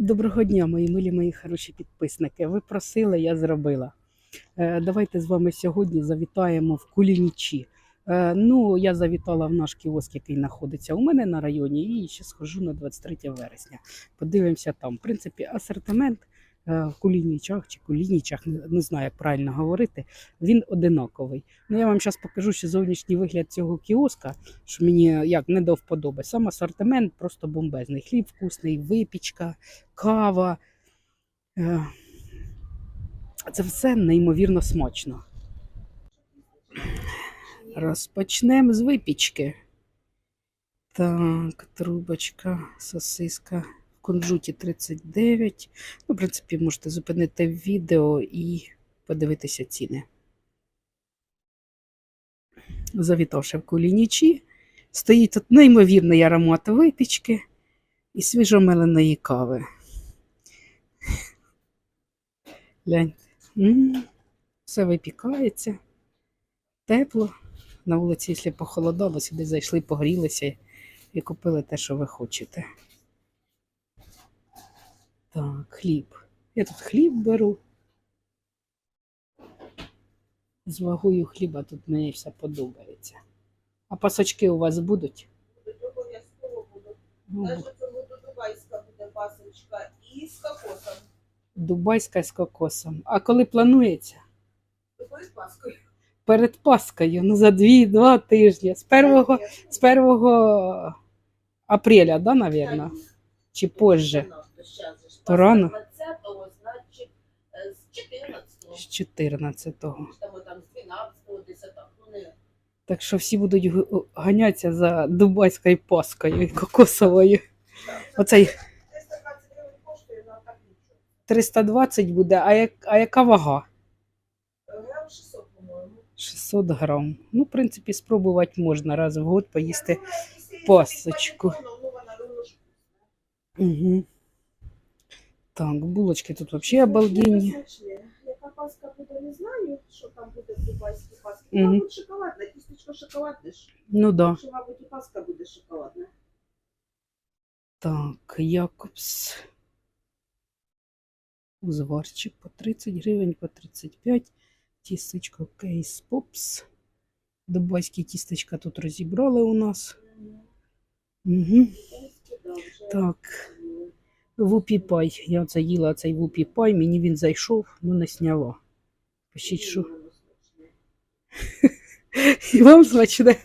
Доброго дня, мої милі, мої хороші підписники. Ви просили, я зробила. Е, Давайте з вами сьогодні завітаємо в Кулінічі. Е, Ну, я завітала в наш кіоск, який знаходиться у мене на районі, і ще схожу на 23 вересня. Подивимося там. В принципі, асортимент Кулінічах чи Кулінічах, не, знаю, як правильно говорити, він одинаковий. Ну, я вам зараз покажу ще зовнішній вигляд цього кіоска, що мені як не до вподоби. Сам асортимент просто бомбезний. Хліб вкусний, випічка, кава. Е, Це все неймовірно смачно. Розпочнемо з випічки. Так, трубочка, сосиска кунжуті 39. Ну, в принципі, можете зупинити відео і подивитися ціни. Завітавши в кулінічі, стоїть тут неймовірний аромат випічки і свіжомеленої кави. Гляньте. Все випікається. Тепло. На вулиці, якщо похолодало, сюди зайшли, погрілися і купили те, що ви хочете. Так, хліб. Я тут хліб беру. З вагою хліба тут мені все подобається. А пасочки у вас будуть? Будуть обов'язково будуть. Ну, Навіть цього дубайська буде пасочка і з кокосом. Дубайська з кокосом. А коли планується? З паскою. Перед Паскою, ну за дві-два тижні. З 1, з 1 апреля, да, навірно? Чи позже? Рано? 20-го, значить, е, з 14-го. З 14-го. Там, там з 12-го, 10-го. Ну, не Так що всі будуть ганятися за дубайською паскою і кокосовою. Оцей 320 гривень коштує, ну а так нічого. 320 буде, а, як, а яка вага? Грам 600, по-моєму. 600 грам. Ну, в принципі, спробувати можна раз в год поїсти. Пасочку. Угу. Так, булочки тут взагалі обалденні. Смачне. Яка паска буде, не знаю, що там буде в дубайській пасці. Мгм. Мабуть, шоколадна, тістечко шоколадне ж. Ну да. Що, мабуть, і паска буде шоколадна. Так, Якобс. Узварчик по 30 гривень, по 35. Тістечко Кейс Попс. Дубайські тістечка тут розібрали у нас. Угу. Так, Вупі пай. Я оце їла цей вупі пай, мені він зайшов, ну не сняла. Пишіть, що. І вам смачне.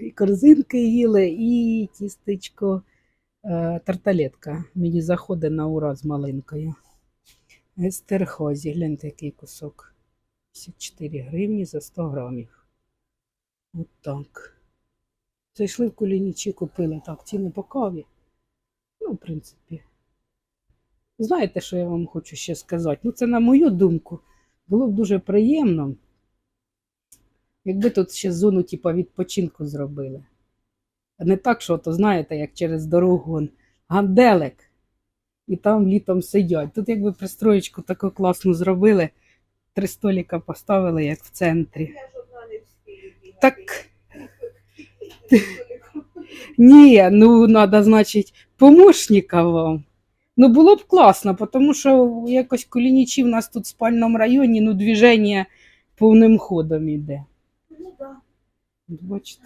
І корзинки їли, і тістечко е, тарталетка. Мені заходить на ура з малинкою. Естерхозі, гляньте, який кусок. 54 гривні за 100 грамів. От так. Зайшли в кулінічі, купили так, ціни по каві. Ну, в принципі. Знаєте, що я вам хочу ще сказати? Ну, це на мою думку. Було б дуже приємно, якби тут ще зону типу, відпочинку зробили. А не так, що то, знаєте, як через дорогу он, ганделик, і там літом сидять. Тут якби пристроєчку таку класну зробили, три століка поставили, як в центрі. Так ні, ну треба, значить, помощника вам. Ну, було б класно, тому що якось колінічі в нас тут в спальному районі, ну, движення повним ходом іде. Ну, да. Бачите.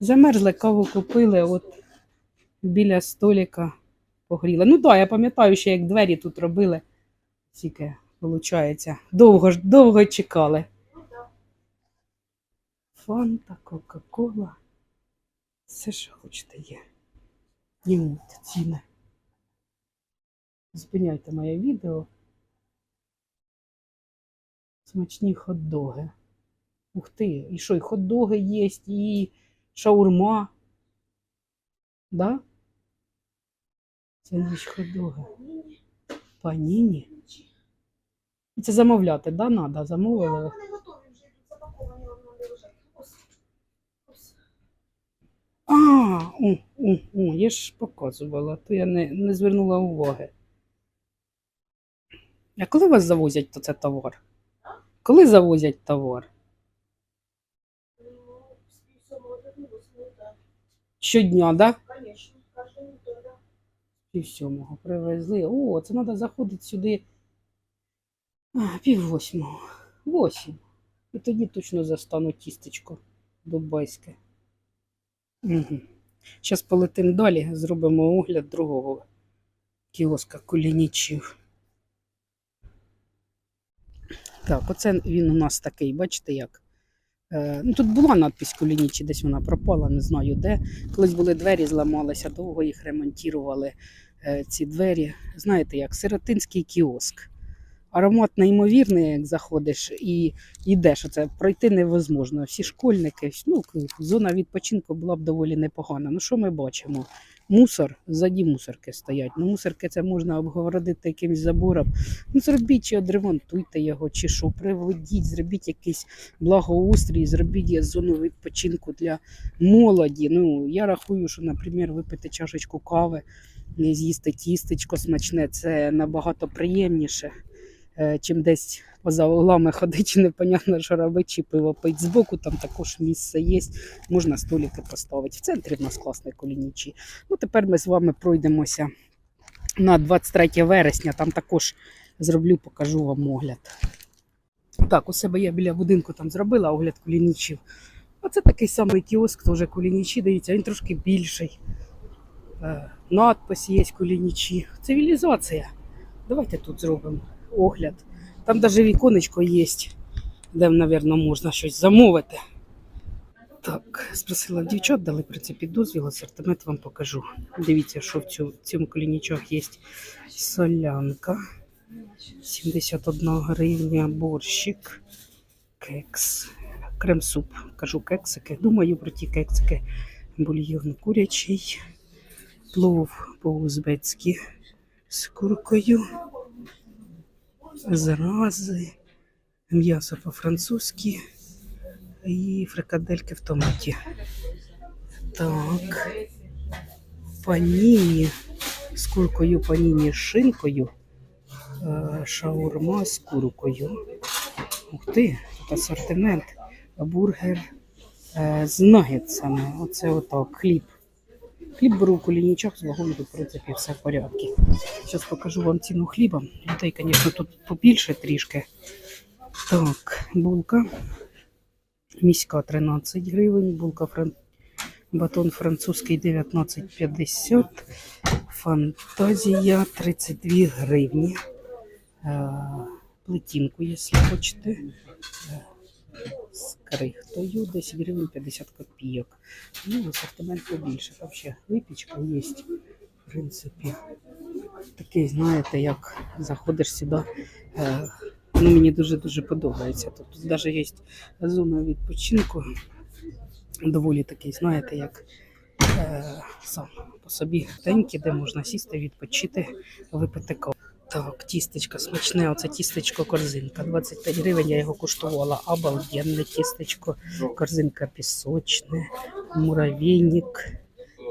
Замерзли, каву купили, от біля столика погріли. Ну так, да, я пам'ятаю, ще як двері тут робили. Тільки, виходить, довго довго чекали. Ну. Фанта, Кока-Кола. Все, що хочете, є. Знімуть ціни. Зупиняйте моє відео. Смачні хот-доги. Ух ти, і що, і хот-доги є, і шаурма. Да? Ж хот-доги. Ні, Паніні. Це замовляти, да, надо? Замовили? Вони готові вже тут запаковані, воно не лежать. Ось. Ось. А, о, о, о, я ж показувала, то я не, не звернула уваги. А коли вас завозять то це товар? Коли завозять товар? З 7 до 8, так. Щодня, да? Конечно, кожен день. Пів сьомого привезли. О, це треба заходити сюди. А, пів восьмого. Восім. І тоді точно застану тістечко дубайське. Угу. Зараз полетимо далі, зробимо огляд другого кіоска кулінічів. Так, оце він у нас такий, бачите як. Е, ну, тут була надпись кулінічі, десь вона пропала, не знаю де. Колись були двері, зламалися, довго їх ремонтували. Е, ці двері. Знаєте, як сиротинський кіоск. Аромат неймовірний, як заходиш і йдеш. Оце пройти невозможно. Всі школьники, ну, зона відпочинку була б доволі непогана. Ну, що ми бачимо? Мусор, ззаді мусорки стоять. Ну, мусорки це можна обгородити якимось забором. Ну, зробіть чи одремонтуйте його, чи що, приведіть, зробіть якийсь благоустрій, зробіть зону відпочинку для молоді. Ну, я рахую, що, наприклад, випити чашечку кави, з'їсти тістечко смачне, це набагато приємніше, чим десь поза углами ходити, непонятно, що робити, чи пиво пить. Збоку там також місце є, можна столики поставити. В центрі в нас класний кулінічі. Ну, тепер ми з вами пройдемося на 23 вересня, там також зроблю, покажу вам огляд. Так, у себе я біля будинку там зробила огляд кулінічів. Оце такий самий кіоск, теж кулінічі, дивіться, він трошки більший. Е, Надпис є кулінічі. Цивілізація. Давайте тут зробимо огляд. Там навіть віконечко є, де, мабуть, можна щось замовити. Так, спросила в дівчат, дали в принципі дозвіл, асортимент вам покажу. Дивіться, що в в цьому кулінічах є солянка. 71 гривня, борщик, кекс, крем-суп. Кажу кексики. Думаю про ті кексики. Бульйон курячий, плов по-узбецьки з куркою, зрази, м'ясо по-французьки і фрикадельки в томаті. Так. Паніні з куркою, паніні з шинкою. Е, шаурма з куркою. Ух ти, тут асортимент. Бургер е, з нагетсами. Оце отак, хліб. Хліб беру в кулінічах, з тут, в принципі, все в порядку. Зараз покажу вам ціну хліба. Людей, звісно, тут побільше трішки. Так, булка. Міська 13 гривень, булка фран... батон французький 19,50, фантазія 32 гривні. Е, Плетінку, якщо хочете. З крихтою 10 гривень 50 копійок. Ну, асортимент побільше. Ще випічка є, в принципі. Такий, знаєте, як заходиш сюди. Е, ну, мені дуже-дуже подобається. Тут, тут навіть є зона відпочинку. Доволі такий, знаєте, як е, сам по собі тенький, де можна сісти, відпочити, випити каву. Так, тістечко смачне, оце тістечко корзинка. 25 гривень я його куштувала. Обалденне тістечко, корзинка пісочне, муравейник,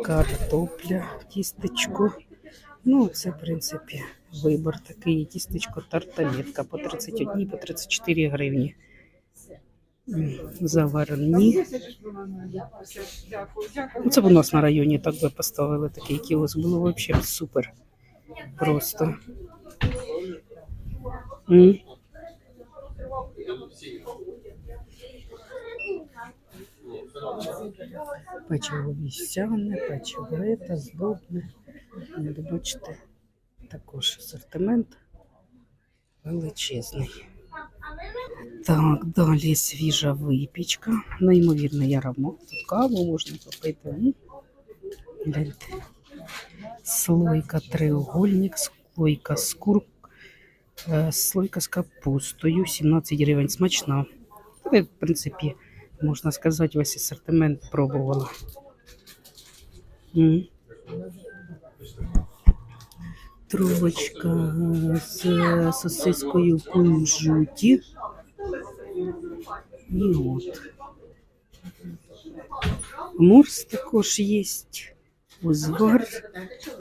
картопля, тістечко. Ну, це, в принципі, вибор такий. Тістечко тарталетка по 31, по 34 гривні. Заварні. Ну, Це б у нас на районі так би поставили такий кіоск. Було взагалі супер. Просто. М. Печиво вівсяне, печиво ета, здобне. Бачите, також асортимент величезний. Так, далі свіжа випічка. Неймовірний аромат. Тут каву можна попити. Гляньте. Слойка треугольник, слойка з. Е, слойка з капустою, 17 гривень. Смачна. В принципі, можна сказати, весь асортимент пробувала. Трубочка з сосискою в кунжуті. І от. Морс також є. Узвар.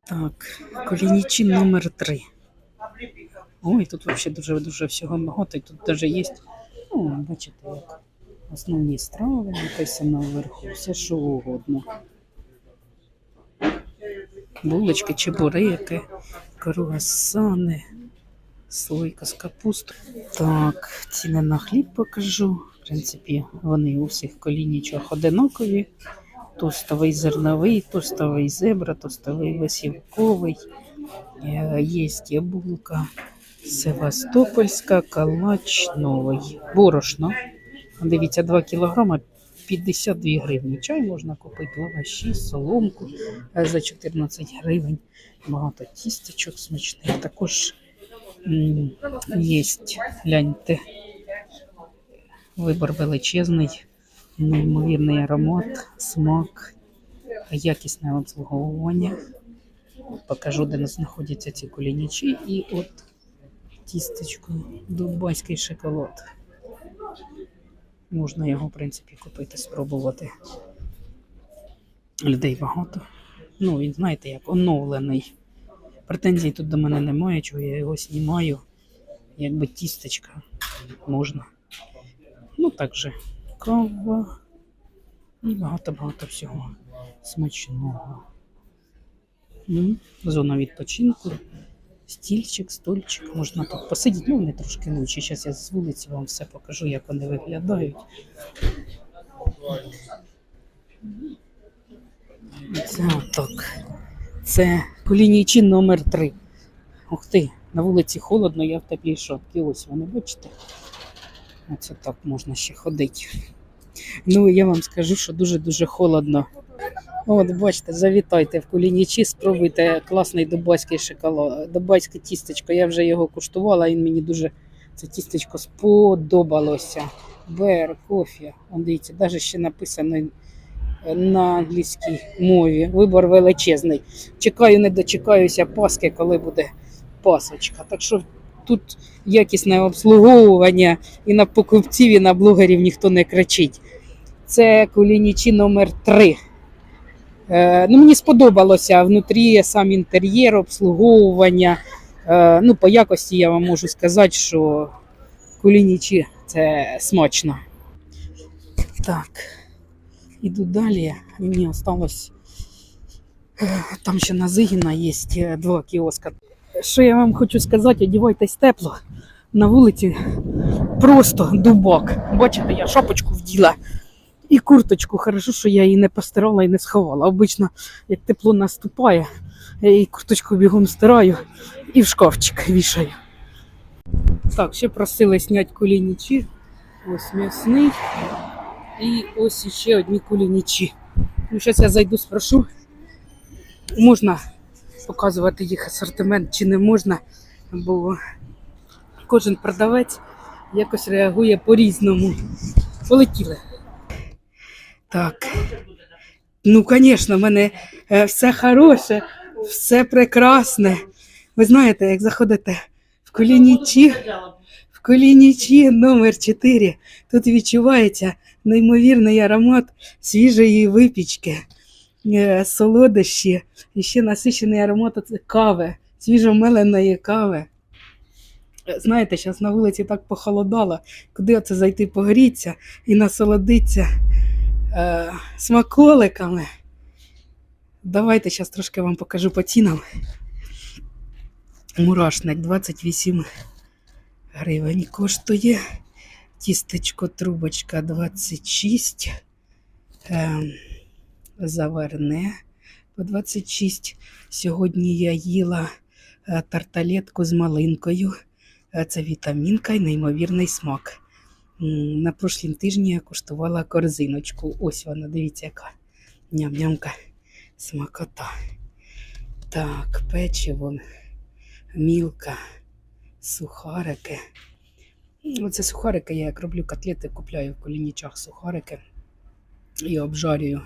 Так, колінічі номер 3. Ой, тут взагалі дуже-дуже всього багато. І тут навіть є, ну, бачите, як основні страви написано вверху, все що угодно. булочки, чебуреки, круасани, слойка з капустою. Так, ціни на хліб покажу. В принципі, вони у всіх колінічах одинакові. Тостовий зерновий, тостовий зебра, тостовий висівковий. Е, Є булка Севастопольська, калач новий. Борошно. Дивіться, 2 кілограма 52 гривні. Чай можна купити, лаваші, соломку е, за 14 гривень. Багато тістечок смачних. Також є, гляньте, вибор величезний, неймовірний аромат, смак, якісне обслуговування. Покажу, де знаходяться ці кулінічі. І от тістечко, дубайський шоколад. Можна його, в принципі, купити, спробувати. Людей багато. Ну, він, знаєте, як оновлений. Претензій тут до мене немає, чого я його знімаю. Якби тістечка можна. Ну, так же, кава і багато-багато всього смачного. Зона відпочинку, стільчик, стульчик. Можна тут посидіти. Ну, вони трошки лучше. Зараз я з вулиці вам все покажу, як вони виглядають. Це так. Це колінійчі номер 3 Ух ти, на вулиці холодно, я в теплій шапці. Ось вони, бачите? Оце так можна ще ходити. Ну, я вам скажу, що дуже-дуже холодно. От, бачите, завітайте в Кулінічі, спробуйте класний дубайський шоколад, дубайське тістечко. Я вже його куштувала, він мені дуже це тістечко сподобалося. Бер, кофе. Он дивіться, навіть ще написано на англійській мові. Вибор величезний. Чекаю, не дочекаюся Паски, коли буде пасочка. Так що тут якісне обслуговування і на покупців, і на блогерів ніхто не кричить. Це кулінічі номер 3 Е, ну, мені сподобалося внутрі сам інтер'єр, обслуговування. Е, ну, по якості я вам можу сказати, що кулінічі це смачно. Так, іду далі. Мені осталось. е, Там ще на Зигіна є е, два кіоска. Що я вам хочу сказати, одівайтесь тепло. На вулиці просто дубак. Бачите, я шапочку вділа. І курточку, хорошо, що я її не постирала і не сховала. Обично, як тепло наступає, я її курточку бігом стираю і в шкафчик вішаю. Так, ще просили зняти кулінічі. Ось м'ясний. І ось ще одні кулінічі. Ну, зараз я зайду, спрошу, можна показувати їх асортимент чи не можна, бо кожен продавець якось реагує по-різному. Полетіли. Так. Ну, звісно, в мене е, все хороше, все прекрасне. Ви знаєте, як заходите в колінічі, в колінічі номер 4 тут відчувається неймовірний аромат свіжої випічки, е, солодощі, і ще насичений аромат оце кави, свіжомеленої кави. Знаєте, зараз на вулиці так похолодало, куди оце зайти погріться і насолодитися е, смаколиками. Давайте зараз трошки вам покажу по цінам. Мурашник 28 гривень коштує. Тістечко трубочка 26. Е, заварне по 26. Сьогодні я їла е, тарталетку з малинкою. Е, Це вітамінка і неймовірний смак. На прошлім тижні я куштувала корзиночку. Ось вона, дивіться, яка ням-нямка смакота. Так, печиво, мілка, сухарики. Оце сухарики, я як роблю котлети, купляю в колінічах сухарики і обжарюю.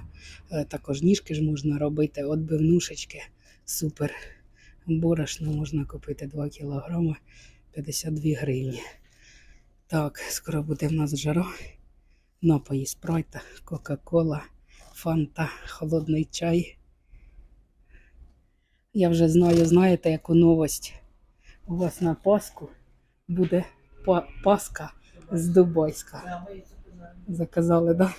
Е, Також ніжки ж можна робити, отбивнушечки. Супер. Борошно можна купити 2 кг 52 гривні. Так, скоро буде в нас жара. Напої спрайта, Кока-Кола, Фанта, холодний чай. Я вже знаю, знаєте, яку новость. У вас на Пасху буде па- Паска з Дубайська. Заказали, так? Да?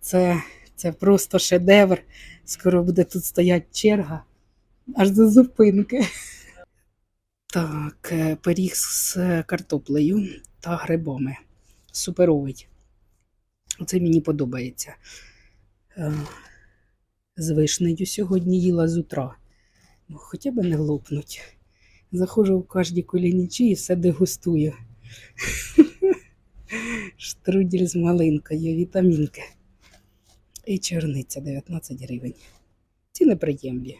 Це, це просто шедевр. Скоро буде тут стояти черга. аж до зупинки. Так, е, пиріг з картоплею та грибами. Суперовий. Оце мені подобається. Е, З вишнею сьогодні їла з утра. Ну, хоча б не лопнуть. Заходжу в кожні колінічі і все дегустую. Штрудель з малинкою, вітамінки. І чорниця 19 гривень. Ціни приємні.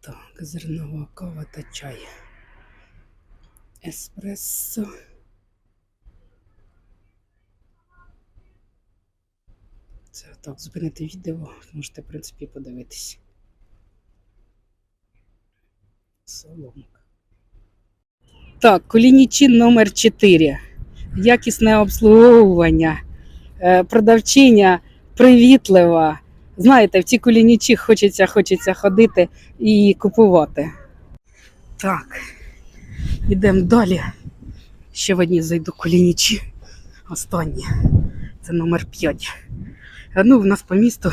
Так, зернова кава та чай. Еспресо. Це так, зупинити відео, можете, в принципі, подивитись. Соломка. Так, колінічин номер 4. Якісне обслуговування. Е, Продавчиня привітлива. Знаєте, в ці колінічі хочеться, хочеться ходити і купувати. Так, йдемо далі. Ще в одні зайду колінічі. Останні. Це номер 5. Ну, в нас по місту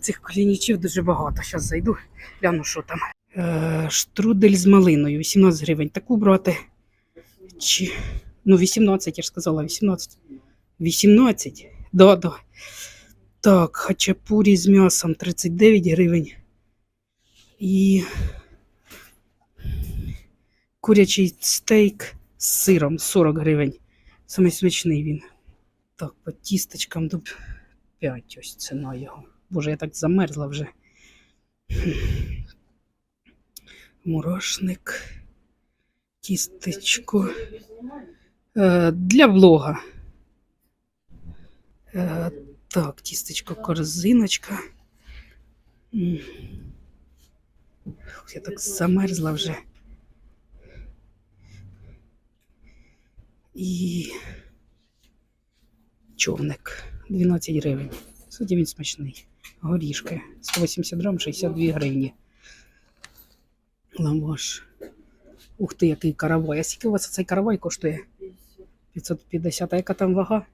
цих колінічів дуже багато. Зараз зайду, гляну, що там. Е, штрудель з малиною, 18 гривень. Таку брати. Чи... Ну, 18, я ж сказала, 18. 18? Да, да. Так, хачапурі з м'ясом 39 гривень. І курячий стейк з сиром 40 гривень. Саме смачний він. Так, по тістечкам до 5 ось ціна його. Боже, я так замерзла вже. Мурошник. Тістечко. Е, для влога. Е, так, тістечко, корзиночка. Я так замерзла вже. І човник 12 гривень. Кстати, він смачний. Горішки 180 грам, 62 гривні. Ламаш. Ух ти, який каравай. А скільки у вас цей каравай коштує? 550. А яка там вага?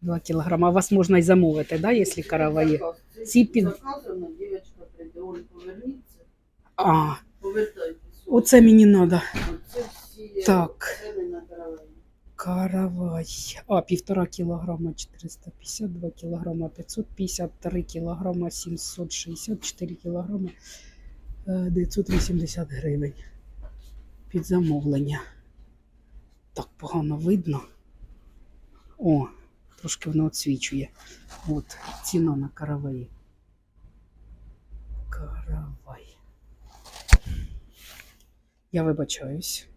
2 кілограма. А вас можна і замовити, да, якщо караваї? Ці під... А, оце мені треба. Так. Каравай. А, півтора кілограма 450, 2 кілограма 550, 3 кілограма 760, 4 кілограма е, 980 гривень. Під замовлення. Так погано видно. О, трошки воно відсвічує. От, ціна на караваї. Каравай. Я вибачаюсь.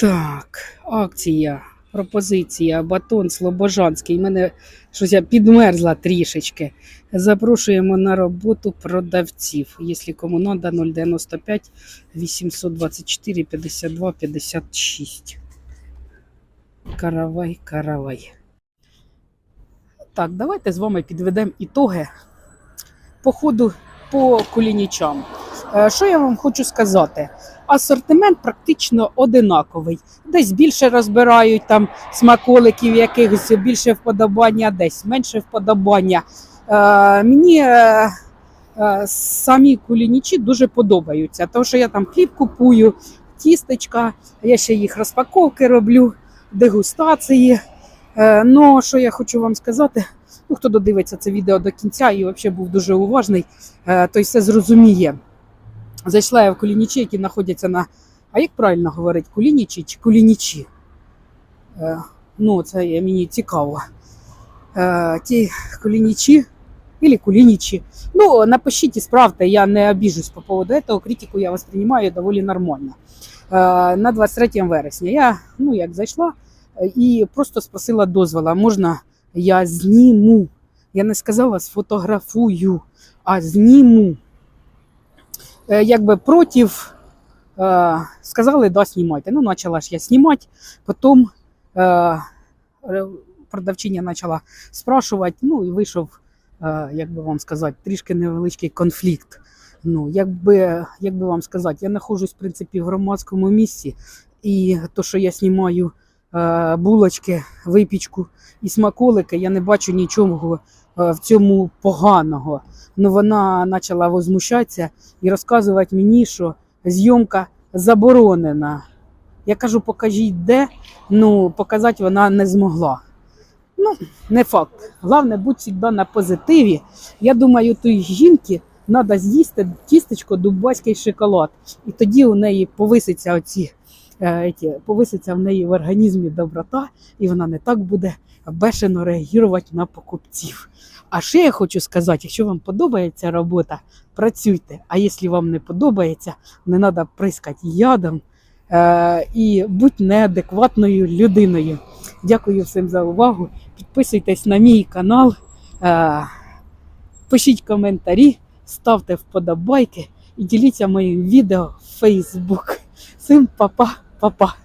Так, акція, пропозиція, батон Слобожанський. Мене щось я підмерзла трішечки. Запрошуємо на роботу продавців. Якщо кому треба, 095 824 52 56. Каравай, каравай. Так, давайте з вами підведемо ітоги походу по кулінічам. Е, Що я вам хочу сказати? Асортимент практично одинаковий. Десь більше розбирають там смаколиків, якихось більше вподобання, десь менше вподобання. Е, мені е, е, самі кулінічі дуже подобаються, тому що я там хліб купую, тістечка, я ще їх розпаковки роблю, дегустації. Е, ну, що я хочу вам сказати, ну, хто додивиться це відео до кінця і взагалі був дуже уважний, е, той все зрозуміє. Зайшла я в кулінічі, які знаходяться на. А як правильно говорить, кулінічі чи кулінічі? Е, ну, це мені цікаво. Е, ті кулінічі или кулінічі. Ну, напишіть і справте, я не обіжусь по поводу этого. Критику я воспринимаю доволі нормально. Е, на 23 вересня я, ну, як зайшла і просто спросила дозвола, можна я зніму. Я не сказала сфотографую, а зніму. Е, якби проти е, сказали, да, знімайте. Ну, почала ж я знімати, потім е, продавчиня почала спрашувати, ну і вийшов, як би вам сказати, трішки невеличкий конфлікт. Ну, якби, як би вам сказати, я знаходжусь, в принципі, в громадському місці, і то, що я знімаю булочки, випічку і смаколики, я не бачу нічого в цьому поганого. Ну вона почала возмущатися і розказувати мені, що зйомка заборонена. Я кажу, покажіть де. Ну, показати вона не змогла. Ну, не факт. Головне, будь завжди на позитиві. Я думаю, той жінки треба з'їсти тістечко дубайський шоколад. І тоді у неї повиситься оці, е, повиситься в неї в організмі доброта, і вона не так буде бешено реагувати на покупців. А ще я хочу сказати, якщо вам подобається робота, працюйте. А якщо вам не подобається, не треба прискати ядом е, і будь неадекватною людиною. Дякую всім за увагу. Підписуйтесь на мій канал, е, пишіть коментарі, ставте вподобайки і діліться моїм відео в Facebook. Всім па-па, па-па.